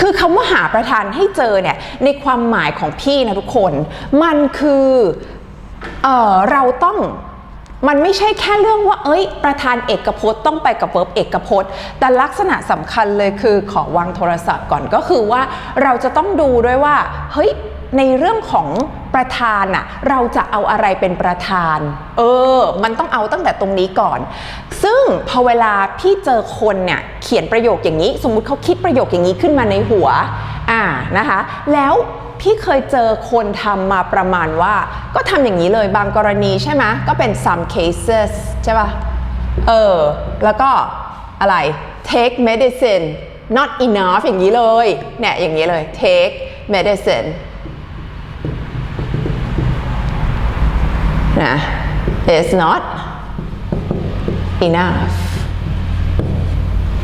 คือคำว่าหาประธานให้เจอเนี่ยในความหมายของพี่นะทุกคน มันคือเออเราต้องมันไม่ใช่แค่เรื่องว่า เอ้ย ประธานเอกพจน์ต้องไปกับเวิร์บเอกพจน์ แต่ลักษณะสำคัญเลยคือขอวางโทรศัพท์ก่อนก็คือว่าเราจะต้องดูด้วยว่า เฮ้ย ในเรื่องของ ประธานอะเราจะเอาอะไรเป็นประธาน เออ มันต้องเอาตั้งแต่ตรงนี้ก่อน ซึ่งพอเวลาพี่เจอคนเนี่ยเขียนประโยคอย่างนี้ สมมุติเขาคิดประโยคอย่างนี้ขึ้นมาในหัว อ่านะคะ แล้วพี่เคยเจอคนทำมาประมาณว่า ก็ทำอย่างนี้เลยบางกรณีใช่ไหมก็เป็น some cases ใช่ป่ะ เออ แล้วก็อะไร take medicine not enough อย่างนี้เลย เนี่ยอย่างนี้เลย take medicine นะ is not enough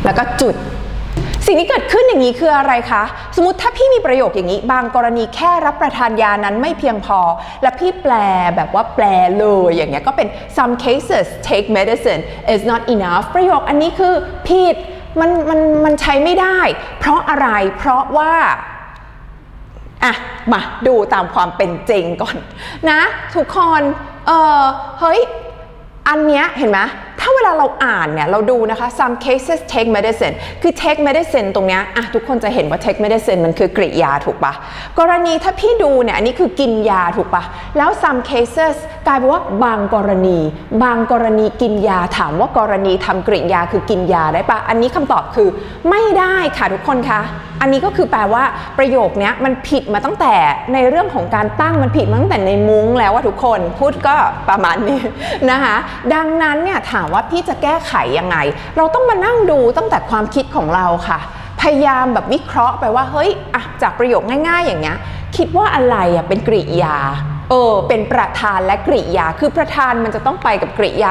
แล้วก็จุด สิ่งที่เกิดขึ้นอย่างนี้คืออะไรคะ สมมติถ้าพี่มีประโยคอย่างนี้ บางกรณีแค่รับประทานยานั้นไม่เพียงพอ และพี่แปลแบบว่าแปลเลยอย่างเงี้ยก็เป็น some cases take medicine is not enough ประโยคอันนี้คือผิดมันมันมันใช้ไม่ได้ เพราะอะไรเพราะว่า อะมาดูตามความเป็นจริงก่อนนะ ทุกคน เออเฮ้ย อันเนี้ยเห็นไหม วลาเราอ่านเนี่ย เราดูนะคะ some cases take medicine คือ take medicine ตรงเนี้ยอะทุกคนจะเห็นว่า take medicine มันคือกริยาถูกปะกรณีถ้าพี่ดูเนี่ย อันนี้คือกินยาถูกปะแล้ว some cases กลายเป็นว่าบางกรณี บางกรณีกินยาถามว่ากรณีทำกริยาคือกินยาได้ปะอันนี้คำตอบคือไม่ได้ค่ะทุกคนคะอันนี้ก็คือแปลว่าประโยคนี้มันผิดมาตั้งแต่ในเรื่องของการตั้งมันผิดมาตั้งแต่ในมุ้งแล้วว่าทุกคนพูดก็ประมาณนี้นะคะดังนั้นเนี่ยถามว่าที่จะแก้ไขยังไง เราต้องมานั่งดูตั้งแต่ความคิดของเราค่ะ พยายามแบบวิเคราะห์ไปว่าเฮ้ยอะจากประโยคง่ายๆ อย่างเงี้ยคิดว่าอะไรอะเป็นกริยาเออเป็นประธานและกริยา คือประธานมันจะต้องไปกับกริยา